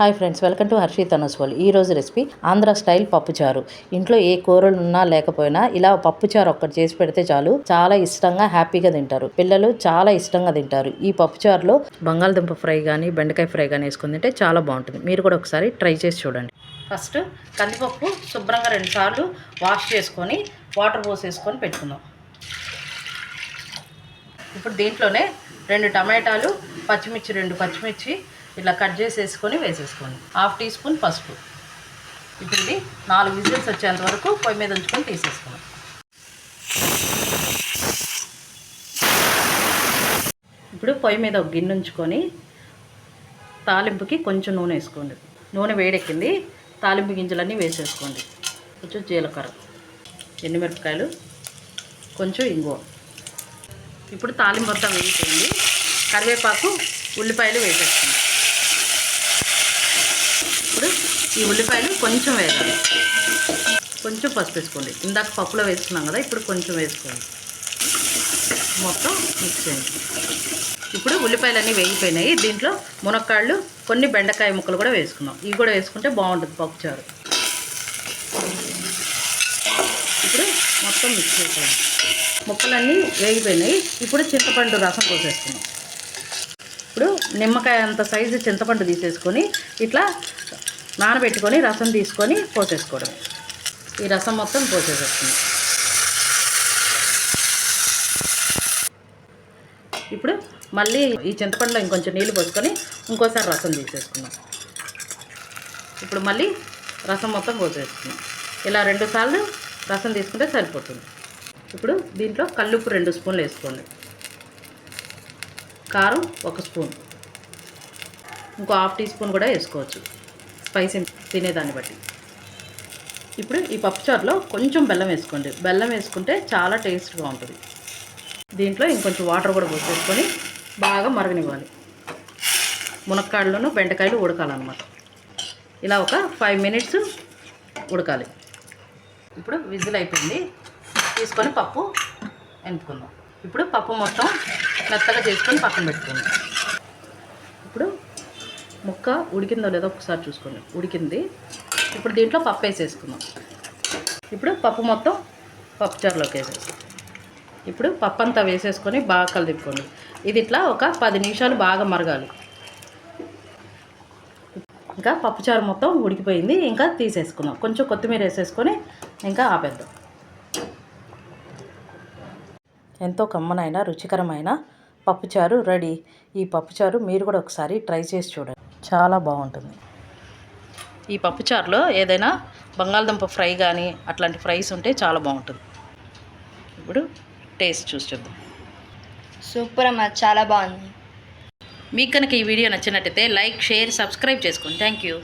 Hi friends welcome to హర్షి తనస్వల్ ఈరోజు రెసిపీ ఆంధ్ర స్టైల్ పప్పుచారు. ఇంట్లో ఏ కూరలు ఉన్నా లేకపోయినా ఇలా పప్పుచారు ఒక్కటి చేసి పెడితే చాలు చాలా ఇష్టంగా హ్యాపీగా తింటారు. పిల్లలు చాలా ఇష్టంగా తింటారు. ఈ పప్పుచారులో బంగాళదుంప ఫ్రై కానీ బెండకాయ ఫ్రై కానీ వేసుకుని తింటే చాలా బాగుంటుంది. మీరు కూడా ఒకసారి ట్రై చేసి చూడండి. ఫస్ట్ కందిపప్పు శుభ్రంగా రెండుసార్లు వాష్ చేసుకొని వాటర్ పోసేసుకొని పెట్టుకుందాం. ఇప్పుడు దీంట్లోనే రెండు టమాటాలు పచ్చిమిర్చి రెండు పచ్చిమిర్చి ఇట్లా కట్ చేసేసుకొని వేసేసుకోండి. హాఫ్ టీ స్పూన్ పసుపు. ఇప్పుడు ఇది నాలుగు విజిల్స్ వచ్చేంత వరకు పొయ్యి మీద ఉంచుకొని తీసేసుకోండి. ఇప్పుడు పొయ్యి మీద ఒక గిన్నె ఉంచుకొని తాలింపుకి కొంచెం నూనె వేసుకోండి. నూనె వేడెక్కింది. తాలింపు గింజలన్నీ వేసేసుకోండి. కొంచెం జీలకర్ర ఎండుమిరపకాయలు కొంచెం ఇంగువ. ఇప్పుడు తాలింపు అంతా వేగిపోయింది. కరివేపాకు ఉల్లిపాయలు వేసేస్తుంది ఇప్పుడు ఈ ఉల్లిపాయలు కొంచెం వేయాలి. కొంచెం పసుపు వేసుకోండి. ఇందాక పప్పులో వేసుకున్నాం కదా ఇప్పుడు కొంచెం వేసుకోండి. మొత్తం మిక్స్ చేయండి. ఇప్పుడు ఉల్లిపాయలన్నీ వేగిపోయినాయి. దీంట్లో మునక్కాళ్ళు కొన్ని బెండకాయ ముక్కలు కూడా వేసుకున్నాం. ఇవి కూడా వేసుకుంటే బాగుంటుంది పప్పుచారు ఇప్పుడు మొత్తం మిక్స్ చేసుకోండి ముక్కలన్నీ వేగిపోయినాయి. ఇప్పుడు చింతపండు రసం పోసేసుకున్నాం ఇప్పుడు నిమ్మకాయ అంత సైజు చింతపండు తీసేసుకొని ఇట్లా నానబెట్టుకొని రసం తీసుకొని పోసేసుకోవడం ఈ రసం మొత్తం పోసేసేస్తుంది ఇప్పుడు మళ్ళీ ఈ చింతపండులో ఇంకొంచెం నీళ్ళు పోసుకొని ఇంకోసారి రసం తీసేసుకున్నాం. ఇప్పుడు మళ్ళీ రసం మొత్తం పోసేసుకున్నాం. ఇలా రెండు సార్లు రసం తీసుకుంటే సరిపోతుంది. ఇప్పుడు దీంట్లో కల్లుప్పు రెండు స్పూన్లు వేసుకోండి. కారం ఒక స్పూన్. ఇంకో హాఫ్ టీ స్పూన్ కూడా వేసుకోవచ్చు. స్పైసీ తినేదాన్ని బట్టి. ఇప్పుడు ఈ పప్పుచారులో కొంచెం బెల్లం వేసుకోండి. బెల్లం వేసుకుంటే చాలా టేస్ట్గా ఉంటుంది. దీంట్లో ఇంకొంచెం వాటర్ కూడా పోసేసుకొని బాగా మరగనివ్వాలి. మునక్కాడలోనూ బెండకాయలు ఉడకాలన్నమాట. ఇలా ఒక ఫైవ్ మినిట్స్ ఉడకాలి. ఇప్పుడు విజిల్ అయిపోయింది. తీసుకొని పప్పు ఎంపుకుందాం ఇప్పుడు పప్పు మొత్తం మెత్తగా చేసుకొని పక్కన పెట్టుకుందాం. ముక్క ఉడికిందో లేదో ఒకసారి చూసుకోండి. ఉడికింది. ఇప్పుడు దీంట్లో పప్పు వేసేసుకుందాం. ఇప్పుడు పప్పు మొత్తం పప్పుచారులోకి వేసేస్తాం ఇప్పుడు పప్పు అంతా వేసేసుకొని బాగా కలిదిప్పుకోండి ఇది ఇట్లా ఒక పది నిమిషాలు బాగా మరగాలి. ఇంకా పప్పుచారు మొత్తం ఉడికిపోయింది. ఇంకా తీసేసుకుందాం. కొంచెం కొత్తిమీర వేసేసుకొని ఇంకా ఆపేద్దాం. ఎంతో కమ్మనైన రుచికరమైన పప్పుచారు రెడీ. ఈ పప్పుచారు మీరు కూడా ఒకసారి ట్రై చేసి చూడండి. చాలా బాగుంటుంది. ఈ పప్పుచారులో ఏదైనా బంగాళదుంప ఫ్రై కానీ అట్లాంటి ఫ్రైస్ ఉంటే చాలా బాగుంటుంది. ఇప్పుడు టేస్ట్ చూసి చూద్దాం సూపర్ అమ్మ చాలా బాగుంది. మీకు కనుక ఈ వీడియో నచ్చినట్టయితే లైక్ షేర్ సబ్స్క్రైబ్ చేసుకోండి. Thank you.